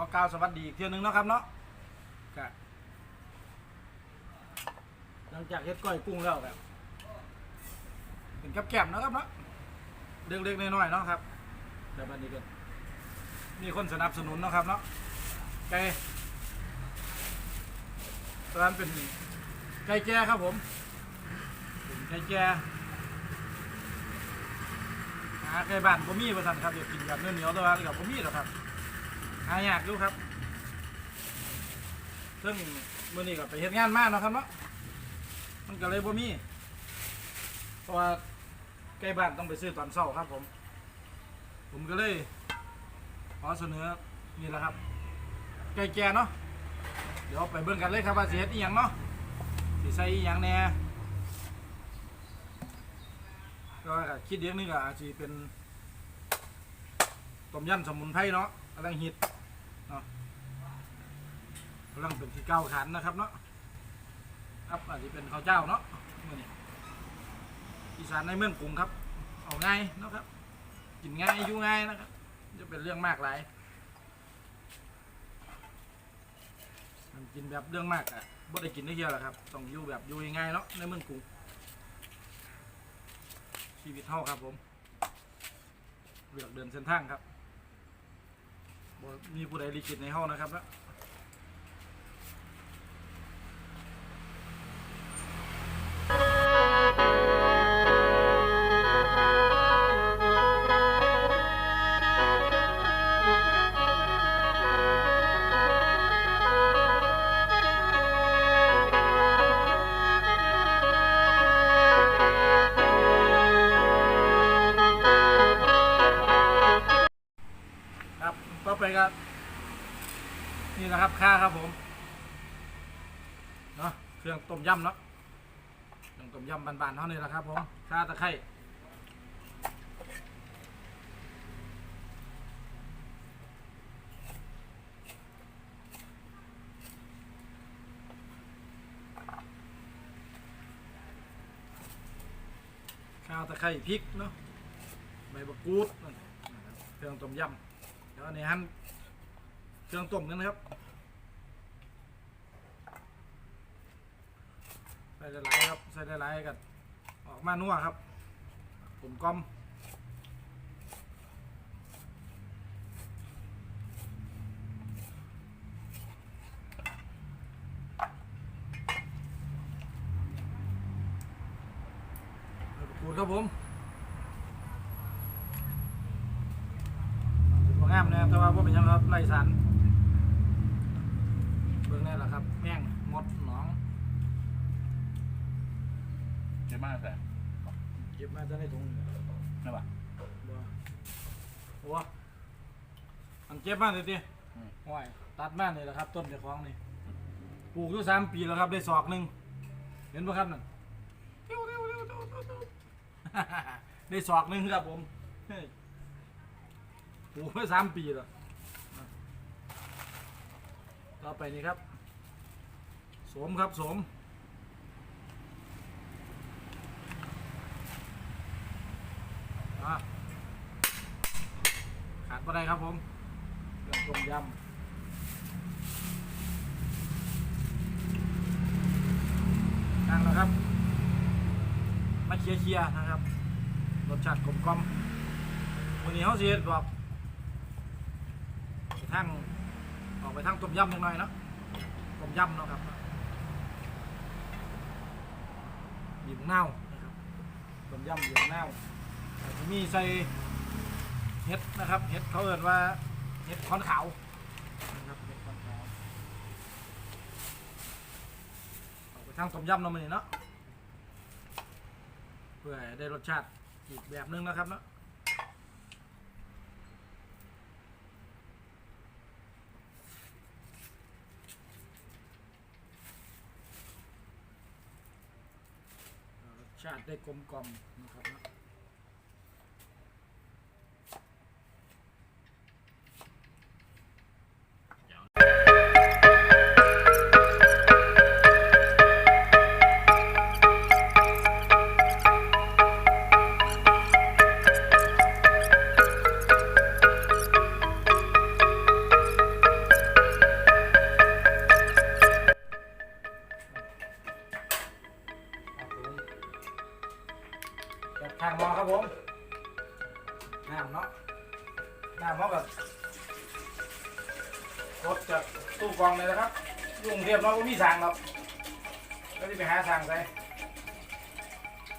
อกล่าวสวัสดีอีกเที่ยวหนึงเนาะครับเนาะก็หลังจากเฮ็ดก้อยกุ้งแล้วแบบเป็นกับแก้มๆเนาะครับเนาะเล็กๆน้อยๆเนาะครับแต่บัดนี้ก็มีคนสนับสนุนเนาะครับเนาะไก่ร้านเป็นไก่แจ้ครับผมเป็นไก่แจ้หาไก่บ้านผมมีประสันครับอยากกินแบบเนื้อเหนียวๆแต่ว่ากับผมมีหรอกครับ หายากอยู่ครับซึ่งมื่อนี้ก็ไปเฮ็ดงานมากเนาะครับเนาะมันก็เลยบ่มีเพราะว่าใกล้บ้านต้องไปซื้อตอนเช้าครับผม ผมก็เลยขอเสนอนี่แหละครับไก่แก่เนาะเดี๋ยวไปเบิ่งกันเลยครับว่าสิเฮ็ดอีหยังเนาะสิใส่อีหยังแหน่ก็คิดเดียวนึงก็อาจจะเป็นต้มยำสมุนไพรเนาะกำลังฮิต เนาะกำลังเป็นที่เก้าขันนะครับเนาะครับอาจจะเป็นข้าวเจ้าเนาะมื้อนี้อีสานในเมืองกรุงครับ เอาง่ายเนาะครับ กินง่ายอยู่ง่ายนะครับ จะเป็นเรื่องมากหลายมันกินแบบเรื่องมากอะบ่ได้กินได้เยอะหรอกครับ ต้องอยู่แบบอยู่ง่ายเนาะในเมืองกรุงชีวิตเท่าครับผมเลือกเดินเส้นทางครับ บ่มีผู้ใดลิขิตในห้องนะครับนะ รับต่อไปก็นี่นะครับค่าครับผมเนาะเครื่องต้มยำเนาะเครื่องต้มยำบานๆเท่านี้แหละครับผมค่าตะไคร้ข้าวตะไคร้พริกเนาะใบมะกรูดเครื่องต้มยำ ดี๋ยวอันนี้หั่นเครื่องต้มกันนะครับใส่ได้หลายครับใส่ได้หลายกันออกมานัวครับกลมกล่อมขูดครับผม สวยงามนะครับแต่ว่าพวกเป็นหยังครับไรสันเบิ่งนี่แหละครับ แม่งมดหนองเยอะมากแต่เก็บมาจะในถุงนี่ไม่ป่ะบ่โอ้มันเก็บมาเลยทีอืมห้อยตัดมานี่แหละครับ ต้นเจ้าของนี่ปลูกอยู่สามปีแล้วครับ ได้ศอกหนึ่งเห็นปะครับนั่นติ้วติ้วติ้วติ้วติ้วติ้วได้ศอกหนึ่งครับผมเฮ้ย ปลูกมาสามปีแล้วต่อไปนี่ครับสมครับสมอะขาดบ่ได้ครับผมเครื่องต้มยำนั่งแล้วครับ มาเคลียร์เคลียนะครับ รสชาติกลมกล่อมวันนี้เขาเสียแบบ ทางออกไปทางต้มยำนิดหน่อยเนาะต้มยำเนาะครับบีบมะนานะครับต้มยำบีบมะนาจะมีใส่เห็ดนะครับเห็ดเขาเอ่นว่าเห็ดคอนขาวนะครับเห็ดคอนขาวเอาไปทางต้มยำเนาะมันนี่เนาะเพื่อได้รสชาติอีกแบบนึงนะครับเนาะรสชาติ ได้กลมกล่อมนะครับ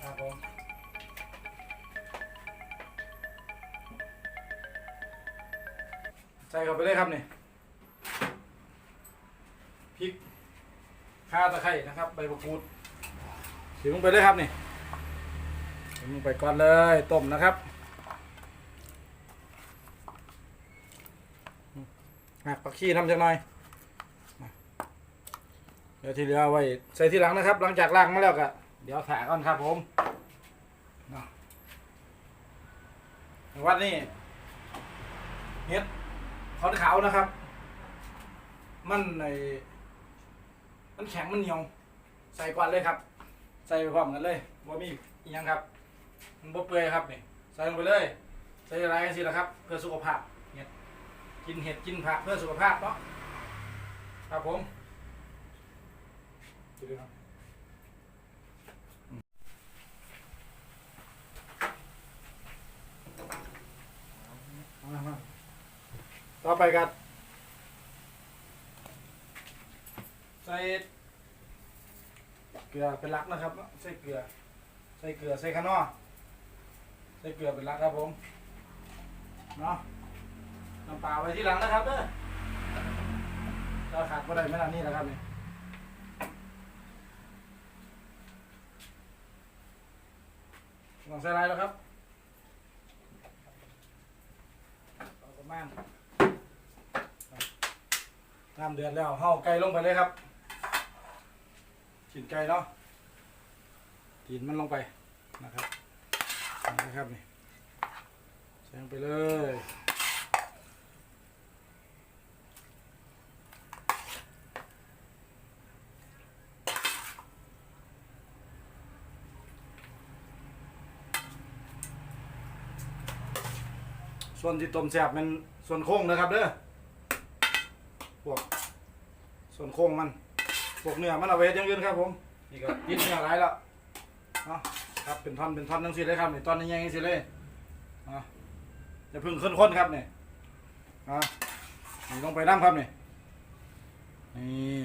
ครับผมใส่เข้าไปเลยครับนี่พริกข่าตะไคร้นะครับ ใบมะกรูดถึงลงไปเลยครับนี่ถึงลงไปก่อนเลยต้มนะครับหักผักชีทำจังหน่อยเดี๋ยวที่เหลือไว้ใส่ทีหลังนะครับ หลังจากล้างมาแล้วก็ เดี๋ยวถาก่อนครับผมเนาะวัดนี่เฮ็ดขอนขาวนะครับ มันในมันแข็งมันเหนียว ใส่ก่อนเลยครับ ใส่ไปพร้อมกันเลยว่ามีอีกยังครับ มันบ่เปื่อยครับนี่ใส่ลงไปเลย ใส่อะไรกันสิละครับ เพื่อสุขภาพเฮ็ดกินเห็ดกินผักเพื่อสุขภาพเนาะครับผมดูดิครับอืมเอามามาต่อ ไปกันใส่เกลือเป็นหลักนะครับใส่เกลือใส่เกลือใส่ขนอใส่เกลือเป็นหลักครับผมเนาะน้ำเปล่าไว้ที่หลังนะครับเด้อเราขาดก็ได้ไม่นานนี่นะครับนี่ลองใส่ลายแล้วครับเอาประมาณ น้ำเดือดแล้วห่อาไก่ลงไปเลยครับชิ้นไก่เนาะตีนมันลงไปนะครับนะครับนี่ใส่ลงไปเลยส่วนที่ต้มแซ่บเป็นส่วนโค้งนะครับเด้อ พวกส่วนโค้งมันพวกเนื้อมันเอาไว้เฮ็ดอยังยืนครับผมนี่ก็ยิดเนื้อหลายแล้วเนาะครับเป็นท่อนเป็นท่อนทั้งสิ้นเลยครับนี่ตอนนี้ยังสิเลยเนาะอย่าเพึ่งขึ้นข้นครับนี่อะนี่ลงไปน้ำครับนี่นี่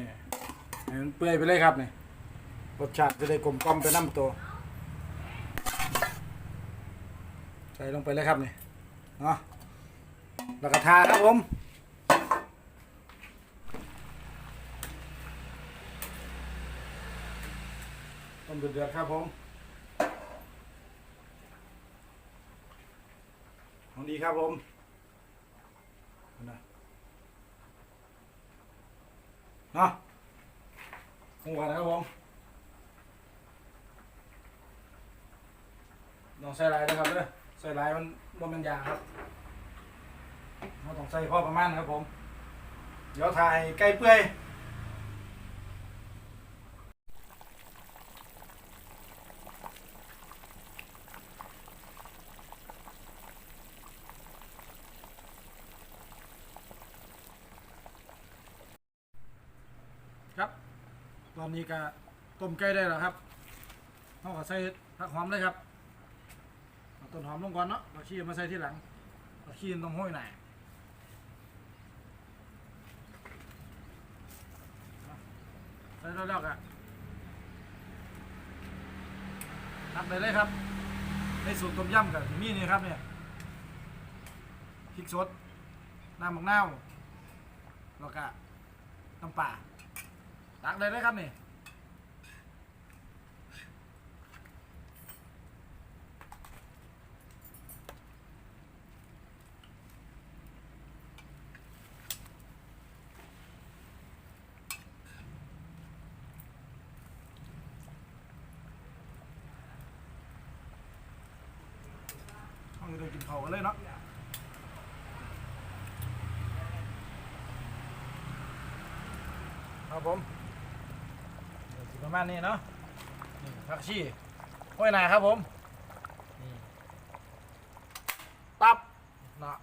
ให้มันเปื่อยไปเลยครับนี่รสชาติจะได้กลมกล่อมไปน้ำตัวใส่ลงไปเลยครับนี่เนาะแล้วก็ทาครับผม มเดือดๆครับผมของดีครับผมนะนะคงหวานนะครับผมลองใส่ลายนะครับเด้อใส่ลายมันบ่แมันยาครับเราต้องใส่พอประมาณครับผม เดี๋ยวถ่ายไก่เปื่อย ตอนนี้ก็ต้มไก่ได้แล้วครับเราก็ใส่ผักหอมเลยครับเอาต้นหอมลงก่อนเนาะเราขี้มาใส่ที่หลังเราขี้ต้องห้อยหน่อยใส่แล้วแล้วก็ทำไปเลยครับ ในสูตรต้มยำกับมีนี่ครับเนี่ยพริกสดน้ำมะนาวแล้วก็น้ำปลา ตักเลยได้ครับนี่เอาจะได้กินเขาวกันเลยเนาะครับผม ประมาณนี้เนาะนี่ผักชีห้อยหนาครับผมนี่ตับเนาะ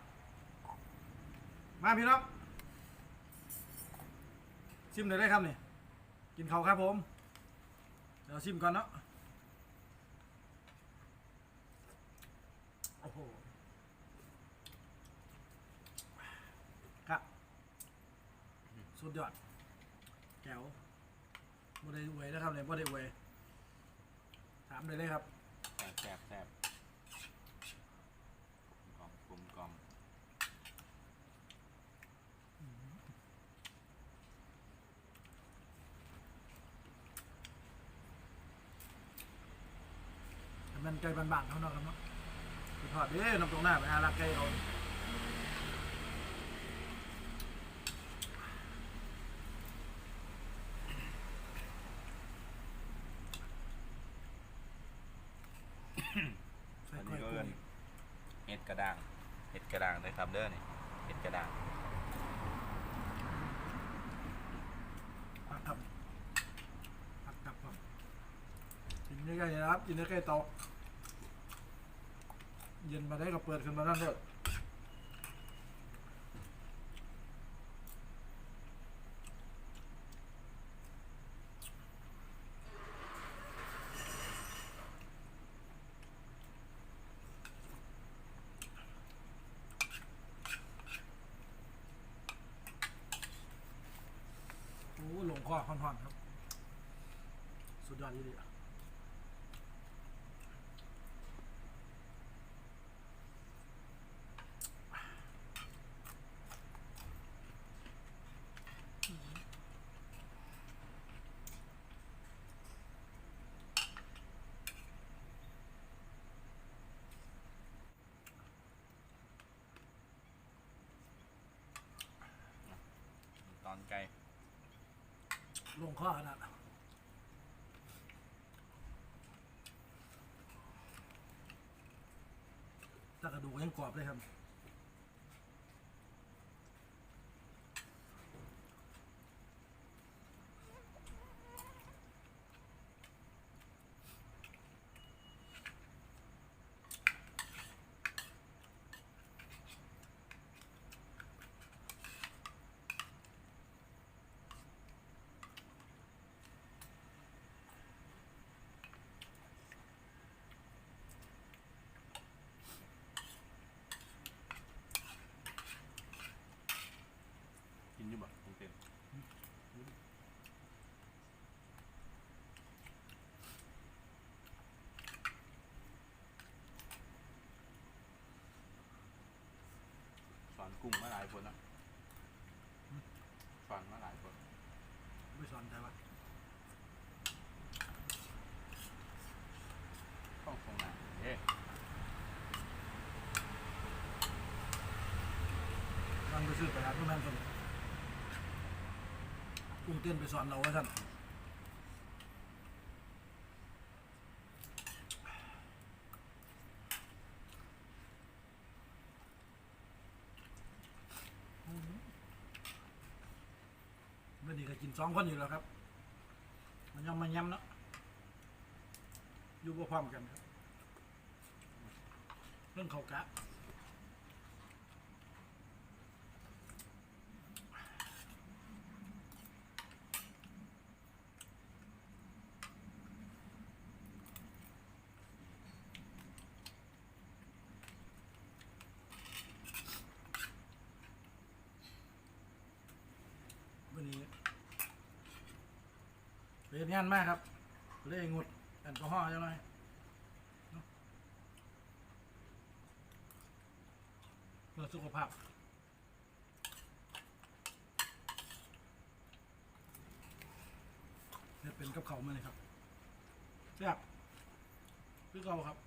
มาพี่น้องชิมเลยได้ครับนี่กินเขาครับผม เดี๋ยวชิมก่อนเนาะโอ้โหครับ สุดยอดแจ๋ว บ่ได้อวยนะครับเลยบ่ได้อวยถามเลยเลยครับแซ่บแซ่บแซ่บกลมกลมกลมมันไก่บานๆเท่านั้นครับเนาะไปทอดเด้น้ำตรงหน้าไปหาลักไก่เอาใส่ อัน ก้ นี้ อย ก็ กุ้ เอิ้ ง นเห็ ด้างเห็ดกระด้างเลยครับเด้อนี่เห็ดกระด้างผักครับผักครับผมกินได้ไก่นะครับกินได้ไก่เตาเย็นมาได้ก็เปิดขึ้นมาด้านเลยโอ้หลงค อค่อนๆครับ สุดยอดเลยอะ ตอนไก่ ลงข้อขนาดนั้นถ้ากระดูกยังกรอบเลยครับ กุ้งมาหลายคนนะสอนมาหลายคนไม่สอนใจว่าต้องตรงไหนเอ๊ะตั้งไปซื้อไปร้านพวกนั้นคนกุ้งเต้นไปสอนเราว่าท่านไม่ดีก็กินส องคนอยู่แล้วครับ มันยังมันย้ำเนาะอยู่บ่พร้อมกันครับ เรื่องเขากะ วันนี้ เรียนงานมากครับ เลยงดแอลกอฮอล์จังเลยเพื่อสุขภาพเนี่ยเป็นกับเขามาเลยครับแซ่บคือเขาครับ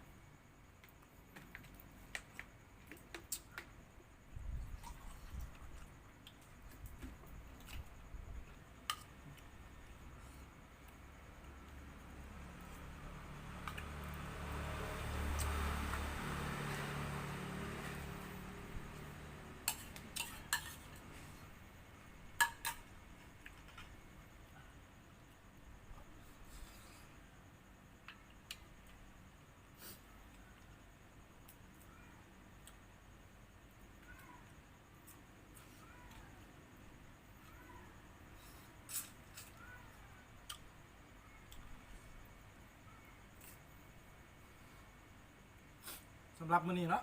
สำหรับมื้อนี้เนาะ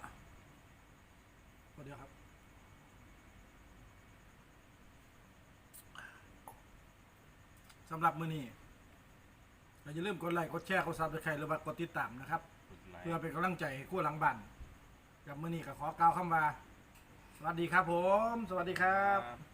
ก็เดี๋ยวครับสำหรับมื้อนี้ก็อย่าลืมกดไลค์กดแชร์กดซับสไครต์หรือว่ากดติดตามนะครับกดไลค์เพื่อเป็นกำลังใจให้คู่หลังบ้านกับมื้อนี้ก็ขอกล่าวคำว่า สวัสดีครับผม สวัสดีครับครับ